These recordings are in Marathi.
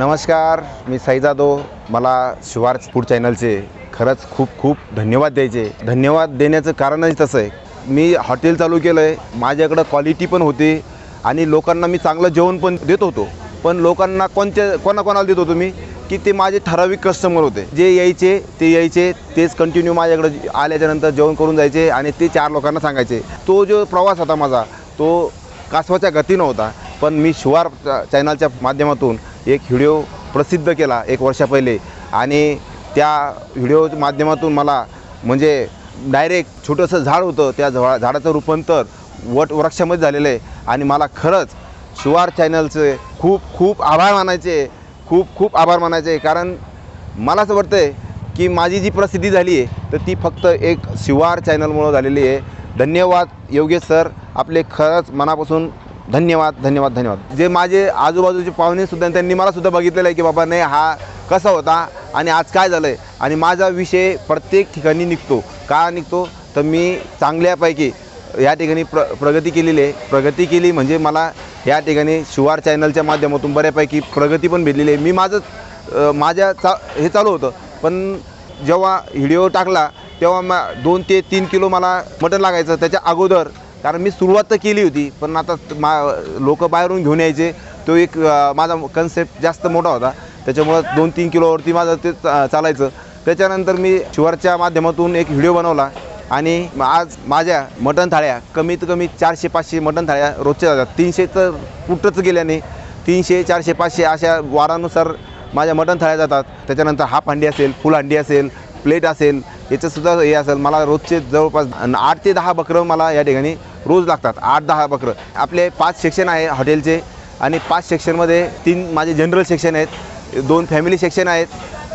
नमस्कार मी साई जाधव मला शिवार फूड चॅनलचे खरंच खूप खूप धन्यवाद द्यायचे. धन्यवाद देण्याचं कारणच तसं आहे. मी हॉटेल चालू केलं आहे माझ्याकडं क्वालिटी पण होती आणि लोकांना मी चांगलं जेवण पण देत होतो. पण लोकांना कोणत्या कोणाकोणाला देत होतो मी? की ते माझे ठराविक कस्टमर होते. जे यायचे ते यायचे तेच कंटिन्यू माझ्याकडे आल्याच्यानंतर जेवण करून जायचे आणि ते चार लोकांना सांगायचे. तो जो प्रवास होता माझा तो कासवाच्या गतीनं होता. पण मी शिवार चॅनलच्या माध्यमातून एक व्हिडिओ प्रसिद्ध केला एक वर्षा पहिले. आणि त्या व्हिडिओ माध्यमातून मला म्हणजे डायरेक्ट छोटंसं झाड होतं. त्या झा झाडाचं रूपांतर वट वृक्षामध्ये झालेलं आहे. आणि मला खरंच शिवार चॅनलचे खूप खूप आभार मानायचे. खूप खूप आभार मानायचे. कारण मला असं वाटतं आहे की माझी जी प्रसिद्धी झाली आहे तर ती फक्त एक शिवार चॅनलमुळं झालेली आहे. धन्यवाद योगेश सर. आपले खरंच मनापासून धन्यवाद धन्यवाद धन्यवाद. जे माझे आजूबाजूचे पाहुणेसुद्धा त्यांनी मला सुद्धा बघितलेलं आहे की बाबा नाही हा कसा होता आणि आज काय झालं आहे आणि माझा विषय प्रत्येक ठिकाणी निघतो. का निघतो? तर मी चांगल्यापैकी या ठिकाणी प्र प्रगती केलेली आहे. प्रगती केली म्हणजे मला या ठिकाणी शिवार चॅनलच्या माध्यमातून बऱ्यापैकी प्रगती पण भेटलेली आहे. मी माझं माझ्या चा हे चालू होतं. पण जेव्हा व्हिडिओ टाकला तेव्हा मा दोन ते तीन किलो मला मटण लागायचं. त्याच्या अगोदर कारण मी सुरुवात तर केली होती पण आता मा लोक बाहेरून घेऊन यायचे. तो एक माझा कन्सेप्ट जास्त मोठा होता. त्याच्यामुळं दोन तीन किलोवरती माझं ते चा- चालायचं. त्याच्यानंतर मी शिवारच्या माध्यमातून एक व्हिडिओ बनवला आणि आज माझ्या मटण थाळ्या कमीत कमी चारशे पाचशे मटण थाळ्या रोजच्या जातात. तीनशे तर कुठंच गेल्याने तीनशे चारशे पाचशे अशा वारानुसार माझ्या मटण थाळ्या जातात. त्याच्यानंतर हाफ हंडी असेल फुल हंडी असेल प्लेट असेल याचंसुद्धा हे असेल. मला रोजचे जवळपास आठ ते दहा बकरं मला या ठिकाणी रोज लागतात आठ दहा बकरं. आपले पाच सेक्शन आहे हॉटेलचे आणि पाच सेक्शनमध्ये तीन माझे जनरल सेक्शन आहेत दोन फॅमिली सेक्शन आहेत.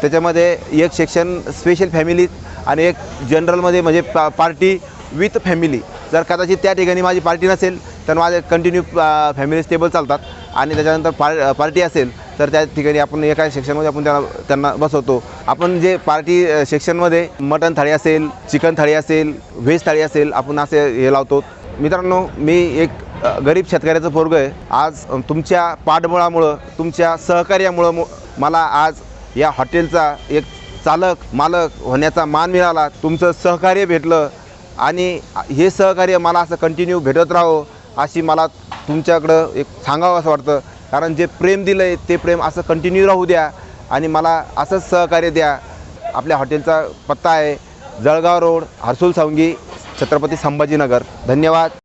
त्याच्यामध्ये एक सेक्शन स्पेशल फॅमिली आणि एक जनरलमध्ये म्हणजे पा पार्टी विथ फॅमिली जर कदाचित त्या ठिकाणी माझी पार्टी नसेल तर माझे कंटिन्यू फॅमिली स्टेबल चालतात. आणि त्याच्यानंतर पार पार्टी असेल तर त्या ठिकाणी आपण एका सेक्शनमध्ये आपण त्यांना त्यांना बसवतो. आपण जे पार्टी सेक्शनमध्ये मटन थाळी असेल चिकन थाळी असेल व्हेज थाळी असेल आपण असे हे लावतो. मित्रांनो मी एक गरीब शेतकऱ्याचं पोरग आहे. आज तुमच्या पाठबळामुळं तुमच्या सहकार्यामुळं मला आज या हॉटेलचा एक चालक मालक होण्याचा मान मिळाला. तुमचं सहकार्य भेटलं आणि हे सहकार्य मला असं कंटिन्यू भेटत राहो अशी मला तुमच्याकडं एक सांगावं असं वाटतं. कारण जे प्रेम दिलं आहे ते प्रेम असं कंटिन्यू राहू द्या आणि मला असंच सहकार्य द्या. आपल्या हॉटेलचा पत्ता आहे जळगाव रोड हर्सुल सावंगी. छत्रपती संभाजीनगर. धन्यवाद.